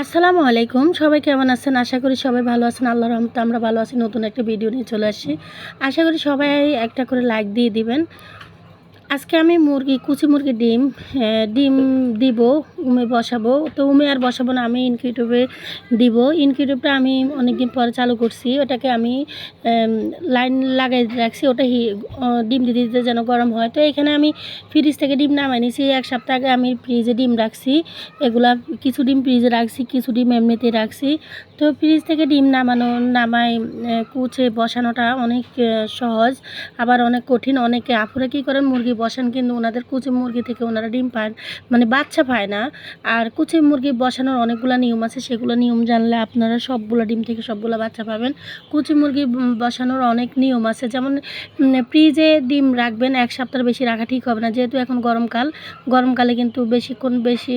আসসালামু আলাইকুম। সবাই কেমন আছেন? আশা করি সবাই ভালো আছেন। আল্লাহ রহমতে আমরা ভালো আছি। নতুন একটা ভিডিও নিয়ে চলে আসি আশা করি সবাই একটা করে লাইক দিয়ে দিবেন। আজকে আমি মুরগি, কুচি মুরগি ডিম ডিম দিব, উমে বসাবো। তো উমে আর বসাবো না, আমি ইনকিউটিউবে দিব। ইনকিউটিউবটা আমি অনেক দিন পরে চালু করছি। ওটাকে আমি লাইন লাগাই রাখছি, ওটা ডিম দিতে দিতে যেন গরম হয়। তো এখানে আমি ফ্রিজ থেকে ডিম নামাই নিয়েছি এক সপ্তাহ আগে আমি ফ্রিজে ডিম রাখছি। এগুলা কিছু ডিম ফ্রিজে রাখছি, কিছু ডিম এমনিতে রাখছি। তো ফ্রিজ থেকে ডিম নামানো, নামাই কুচে বসানোটা অনেক সহজ, আবার অনেক কঠিন। অনেকে আপুরা কী করেন, মুরগি বসান কিন্তু ওনাদের কুচি মুরগি থেকে ওনারা ডিম পান মানে বাচ্চা পায় না। আর কুচি মুরগি বসানোর অনেকগুলো নিয়ম আছে, সেগুলো নিয়ম জানলে আপনারা সবগুলো ডিম থেকে সবগুলো বাচ্চা পাবেন। কুচি মুরগি বসানোর অনেক নিয়ম আছে, যেমন ফ্রিজে ডিম রাখবেন, এক সপ্তাহ বেশি রাখা ঠিক হবে না। যেহেতু এখন গরমকাল, গরমকালে কিন্তু বেশিক্ষণ বেশি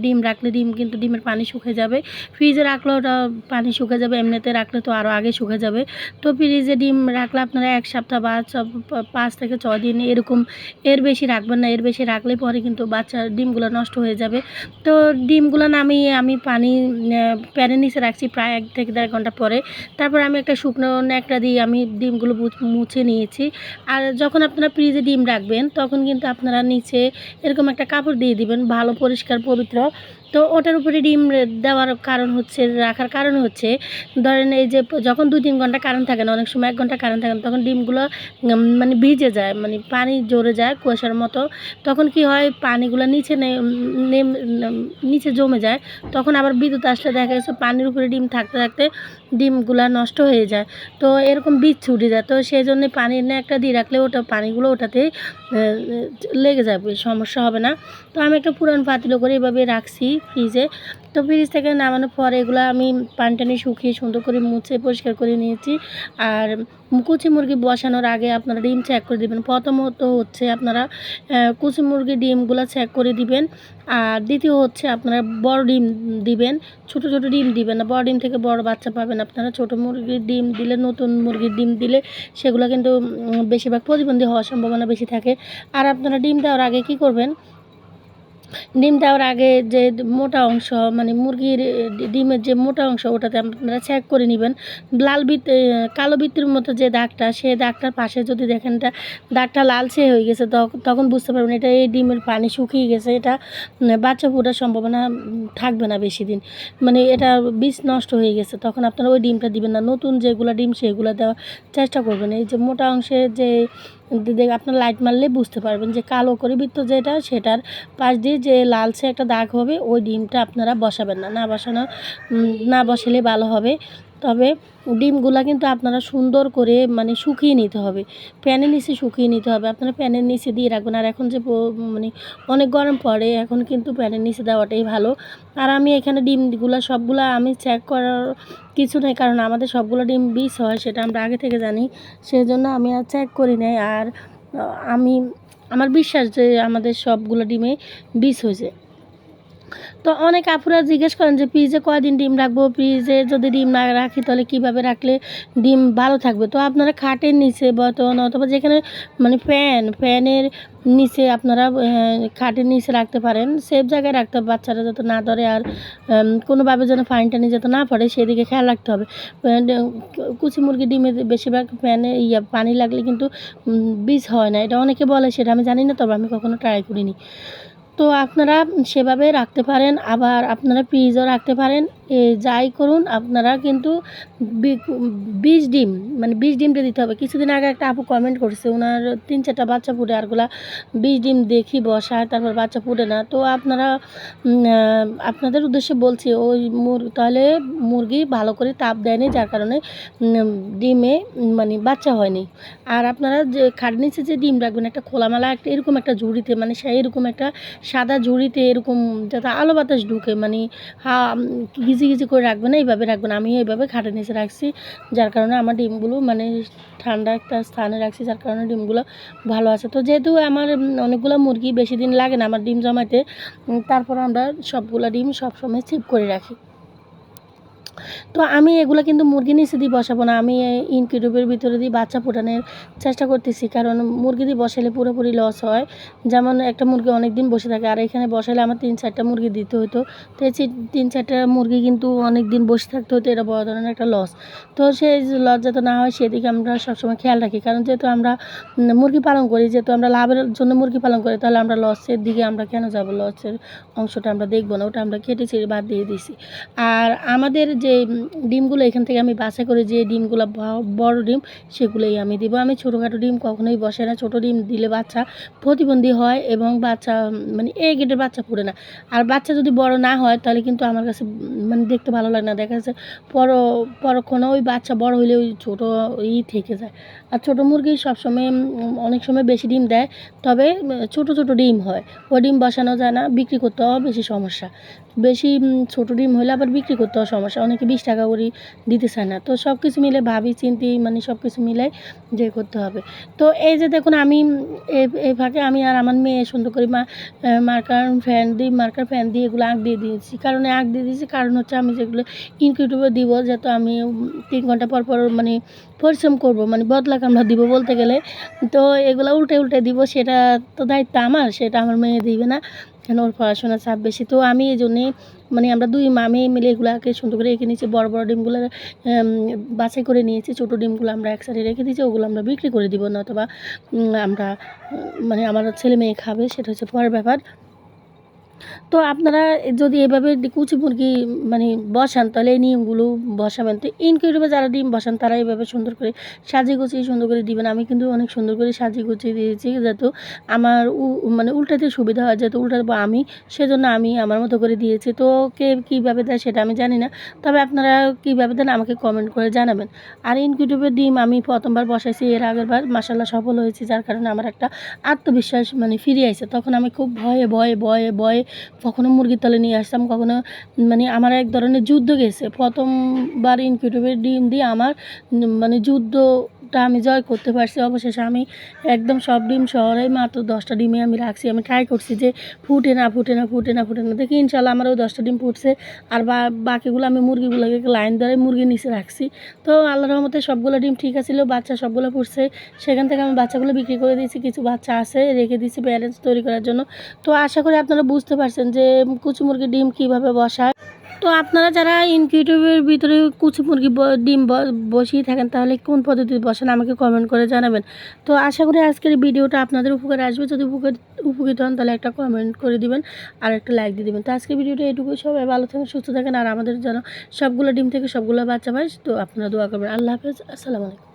ডিম রাখলে ডিম কিন্তু ডিমের পানি শুকিয়ে যাবে। ফ্রিজে রাখলে ওটা পানি শুকিয়ে যাবে, এমনিতে রাখলে তো আরও আগে শুকিয়ে যাবে। তো ফ্রিজে ডিম রাখলে আপনারা এক সপ্তাহ বা ছ- পাঁচ থেকে ছয় দিন এরকম এর বেশি রাখবেন না, এর বেশি রাখলে পরে কিন্তু বাচ্চার ডিমগুলো নষ্ট হয়ে যাবে। তো ডিমগুলো নামিয়ে আমি পানি প্যানের নিচে রাখছি প্রায় এক থেকে দেড় ঘণ্টা পরে। তারপর আমি একটা শুকনো ন্যাকড়া দিয়ে আমি ডিমগুলো মুছে নিয়েছি। আর যখন আপনারা ফ্রিজে ডিম রাখবেন, তখন কিন্তু আপনারা নিচে এরকম একটা কাপড় দিয়ে দিবেন, ভালো পরিষ্কার পবিত্র। তো ওটার উপরে ডিম দেওয়ার কারণ হচ্ছে রাখার কারণ হচ্ছে ধরেন এই যে যখন দু তিন ঘণ্টা কারেন্ট থাকে না অনেক সময় এক ঘণ্টা কারেন্ট থাকে না তখন ডিমগুলো মানে ভিজে যায় মানে পানি জোরে যায় কুয়াশার মতো। তখন কি হয় পানিগুলো নিচে নে- নিচে জমে যায় তখন আবার বিদ্যুৎ আসলে দেখা গেছে পানির উপরে ডিম থাকতে থাকতে ডিমগুলো নষ্ট হয়ে যায়। তো এরকম বীজ ছুটে যায় তো সেই জন্য পানির একটা দিয়ে রাখলে ওটা পানিগুলো ওটাতে আহ, লেগে যাবে, সমস্যা হবে না। তো আমি একটা পুরান পাতিল করে এভাবে রাখছি ফ্রিজে। তো ফ্রিজ থেকে নামানোর পর এগুলো আমি পানটানি শুকিয়ে সুন্দর করে মুছে পরিষ্কার করে নিয়েছি। আর কুচি মুরগি বসানোর আগে আপনারা ডিম চেক করে দিবেন। প্রথমত হচ্ছে আপনারা কুচি মুরগি ডিমগুলো চেক করে দিবেন। আর দ্বিতীয় হচ্ছে আপনারা বড় ডিম দিবেন। ছোট ছোট ডিম দিবেন না। বড় ডিম থেকে বড় বাচ্চা পাবেন আপনারা। ছোট মুরগির ডিম দিলে, নতুন মুরগির ডিম দিলে সেগুলো কিন্তু বেশিরভাগ প্রতিবন্ধী হওয়ার সম্ভাবনা বেশি থাকে। আর আপনারা ডিম দেওয়ার আগে কি করবেন? ডিম দেওয়ার আগে যে মোটা অংশ মানে মুরগির ডিমের যে মোটা অংশ ওটাতে আপনারা চেক করে নেবেন। লাল বিত কালো বিত্তির মতো যে দাগটা, সেই দাগটার পাশে যদি দেখেন দাগটা লালচে হয়ে গেছে, তখ- তখন বুঝতে পারবেন এটা এই ডিমের পানি শুকিয়ে গেছে, এটা বাচ্চা ফোটার সম্ভাবনা থাকবে না বেশি দিন। মানে এটা বীজ নষ্ট হয়ে গেছে, তখন আপনারা ওই ডিমটা দিবেন না। নতুন যেগুলো ডিম, সেগুলো দেওয়ার চেষ্টা করবেন। এই যে মোটা অংশে যে আপনার লাইট মারলে বুঝতে পারবেন যে কালো করে বৃত্ত যেটা, সেটার পাশ দিয়ে যে লালচে একটা দাগ হবে, ওই ডিমটা আপনারা বসাবেন না। না বসানো না বসালে ভালো হবে। তবে ডিমগুলা কিন্তু আপনারা সুন্দর করে মানে শুকিয়ে নিতে হবে। প্যানের নিচে শুকিয়ে নিতে হবে। আপনারা প্যানের নিচে দিয়ে রাখবেন। আর এখন যে মানে অনেক গরম পড়ে, এখন কিন্তু প্যানের নিচে দেওয়াটাই ভালো। আর আমি এখানে ডিমগুলো সবগুলো আমি চেক করার কিছু নেই, কারণ আমাদের সবগুলো ডিম বিষ হয়, সেটা আমরা আগে থেকে জানি। সেই জন্য আমি আর চেক করি নাই। আর আমি, আমার বিশ্বাস যে আমাদের সবগুলো ডিমে বিষ হয়েছে। তো অনেক আপুরা জিজ্ঞেস করেন যে, ফ্রিজে কয়দিন ডিম রাখব? ফ্রিজে যদি ডিম না রাখি, তাহলে কীভাবে রাখলে ডিম ভালো থাকবে? তো আপনারা খাটের নিচে, বর্তমান অথবা যেখানে মানে ফ্যান, ফ্যানের নিচে আপনারা খাটের নিচে রাখতে পারেন। সেফ জায়গায় রাখতে হবে, বাচ্চারা যাতে না ধরে আর কোনোভাবে যেন পানি টানি যাতে না পড়ে, সেদিকে খেয়াল রাখতে হবে। কুচি মুরগি ডিমে বেশিরভাগ ফ্যানে ইয়া, পানি লাগলে কিন্তু বীজ হয় না। এটা অনেকে বলে, সেটা আমি জানি না, তবে আমি কখনো ট্রাই করিনি। তো আপনারা সেভাবে রাখতে পারেন, আবার আপনারা ফ্রিজও রাখতে পারেন। এ যাই করুন, আপনারা কিন্তু বীজ ডিম মানে বীজ ডিমটা দিতে হবে। কিছুদিন আগে একটা আপু কমেন্ট করছে ওনার তিন চারটা বাচ্চা ফুটে আরগুলা বীজ ডিম দেখি বসায়, তারপর বাচ্চা ফুটে না। তো আপনারা আপনাদের উদ্দেশ্যে বলছি, ওই মুর, তাহলে মুরগি ভালো করে তাপ দেয়নি, যার কারণে ডিমে মানে বাচ্চা হয়নি। আর আপনারা যে খাটের নিচে যে ডিম রাখবেন, একটা খোলামেলা একটা, এরকম একটা ঝুড়িতে মানে সেই এরকম একটা সাদা ঝুড়িতে এরকম যাতে আলো বাতাস ঢুকে মানে হা গিজি গিজি করে না, এইভাবে রাখবে না। আমি এইভাবে খাটের নিচে রাখছি, যার কারণে আমার ডিমগুলো মানে ঠান্ডা একটা স্থানে রাখছি, যার কারণে ডিমগুলো ভালো আছে। তো যেহেতু আমার অনেকগুলো মুরগি বেশি দিন লাগে না আমার ডিম জমাতে তারপর আমরা সবগুলো ডিম সবসময় চিপ করে রাখি। তো আমি এগুলো কিন্তু মুরগি নিচে দিয়ে বসাবো না। আমি ইনকিউবের ভিতরে দিয়ে বাচ্চা ফোটানোর চেষ্টা করতেছি, কারণ মুরগি দিয়ে বসালে পুরোপুরি লস হয়। যেমন একটা মুরগি অনেক দিন বসে থাকে, আর এখানে বসালে আমার তিন চারটা মুরগি দিতে হতো তো এই তিন চারটা মুরগি কিন্তু অনেক দিন বসে থাকতে হতো এটা বড় ধরনের একটা লস তো সেই লস যাতে না হয়, সেদিকে আমরা সবসময় খেয়াল রাখি। কারণ যেহেতু আমরা মুরগি পালন করি, যেহেতু আমরা লাভের জন্য মুরগি পালন করি, তাহলে আমরা লসের দিকে আমরা কেন যাব? লসের অংশটা আমরা দেখব না, ওটা আমরা কেটে ছেড়ে বাদ দিয়ে দিছি আর আমাদের যে উম, ডিমগুলো এখান থেকে আমি বাছাই করে যে ডিমগুলো বড় ডিম সেগুলোই আমি দিব। আমি ছোটোখাটো ডিম কখনোই বসে না। ছোটো ডিম দিলে বাচ্চা প্রতিবন্ধী হয় এবং বাচ্চা মানে এ গেটের বাচ্চা ফুটে না। আর বাচ্চা যদি বড় না হয় তাহলে কিন্তু আমার কাছে মানে দেখতে ভালো লাগে না। দেখা যাচ্ছে পর পরক্ষণে ওই বাচ্চা বড় হলে ওই ছোটো ই থেকে যায়। আর ছোটো মুরগি সবসময় অনেক সময় বেশি ডিম দেয়। তবে ছোট ছোট ডিম হয়। ও ডিম বসানো যায় না বিক্রি করতেও বেশি সমস্যা। বেশি ছোট ডিম হলে আবার বিক্রি করতেও সমস্যা। অনেকে বিশ টাকা করে দিতে চায় না। তো সব কিছু মিলে ভাবি, চিন্তি মানে সব কিছু মিলে যে করতে হবে। তো এই যে দেখুন, আমি এই- ফাঁকে আমি আর আমার মেয়ে সুন্দর করে মা মার্কার ফ্যান দিই মার্কার ফ্যান দিয়ে এগুলো আঁক দিয়ে দিয়েছি। কারণ আঁক দিয়ে দিয়েছি, কারণ হচ্ছে আমি যেগুলো ইনকিউটিভে দিব, যাতে আমি তিন ঘণ্টা পর পর মানে পরিশ্রম করব মানে বদলা কামড়া দিব বলতে গেলে। তো এগুলো উল্টে উল্টে দিব, সেটা তো দায়িত্ব আমার, সেটা আমার মেয়ে দিবে না। কেন ওর পড়াশোনার চাপ বেশি। তো আমি এই জন্যে মানে আমরা দুই মামে মিলে এগুলাকে সুন্দর করে রেখে নিয়েছি, বড় বড় ডিমগুলো বাছাই করে নিয়েছি, ছোটো ডিমগুলো আমরা এক সাইডে রেখে দিয়েছি, ওগুলো আমরা বিক্রি করে দিব না অথবা আমরা মানে আমার ছেলে মেয়ে খাবে, সেটা হচ্ছে পরের ব্যাপার। তো আপনারা যদি এভাবে কুচি মুরগি মানে বসান, তাহলে এই নিয়মগুলো বসাবেন। তো ইনকিউটিভে যারা ডিম বসান, তারা এইভাবে সুন্দর করে সাজিয়ে গুছিয়ে সুন্দর করে দিবেন। আমি কিন্তু অনেক সুন্দর করে সাজিয়ে গুছিয়ে দিয়েছি যাতে আমার মানে উল্টাতে সুবিধা হয়, যেহেতু উল্টাবো আমি, সেজন্য আমি আমার মতো করে দিয়েছি। তো কে কীভাবে দেয় সেটা আমি জানি না। তবে আপনারা কীভাবে দেন আমাকে কমেন্ট করে জানাবেন। আর ইনকিউটিভের ডিম আমি প্রথমবার বসাইছি, এর আগের বার মাসাল্লাহ সফল হয়েছি, যার কারণে আমার একটা আত্মবিশ্বাস মানে ফিরে আসে তখন আমি খুব ভয়ে ভয়ে ভয়ে ভয়ে কখনো মুরগির তলে নিয়ে আসতাম, কখনো মানে আমার এক ধরনের যুদ্ধ গেছে। প্রথমবার ইনকিউটিভের ডিম দিয়ে আমার মানে মানে যুদ্ধটা আমি জয় করতে পারছি। অবশেষে আমি একদম সব ডিম শহরে মাত্র দশটা ডিমে আমি রাখছি। আমি ট্রাই করছি যে ফুটে না ফুটে না ফুটে না ফুটে না। দেখি ইনশাল্লাহ আমার ওই দশটা ডিম ফুটছে। আর বা, বাকিগুলো আমি মুরগিগুলোকে লাইন ধরে মুরগির নিচে রাখছি। তো আল্লাহ রহমতে সবগুলো ডিম ঠিক আছিল, বাচ্চা সবগুলো ফুটছে। সেখান থেকে আমি বাচ্চাগুলো বিক্রি করে দিয়েছি। কিছু বাচ্চা আছে, রেখে দিয়েছি ব্যালেন্স তৈরি করার জন্য। তো আশা করি আপনারা বুঝতে পারছেন যে কুচু মুরগির ডিম কীভাবে বসায়। তো আপনারা যারা ইনকিউটিভের ভিতরে কুচি মুরগি ডিম বসিয়ে থাকেন, তাহলে কোন পদ্ধতিতে বসেন আমাকে কমেন্ট করে জানাবেন। তো আশা করি আজকের ভিডিওটা আপনাদের উপকারে আসবে। যদি উপকার, উপকৃত হন, তাহলে একটা কমেন্ট করে দিবেন আর একটা লাইক দিয়ে দেবেন। তো আজকের ভিডিওটা এটুকুই। সবাই ভালো থাকেন, সুস্থ থাকেন, আর আমাদের যেন সবগুলো ডিম থেকে সবগুলো বাচ্চা পাই তো আপনারা দোয়া করবেন। আল্লাহ হাফেজ। আসসালামু আলাইকুম।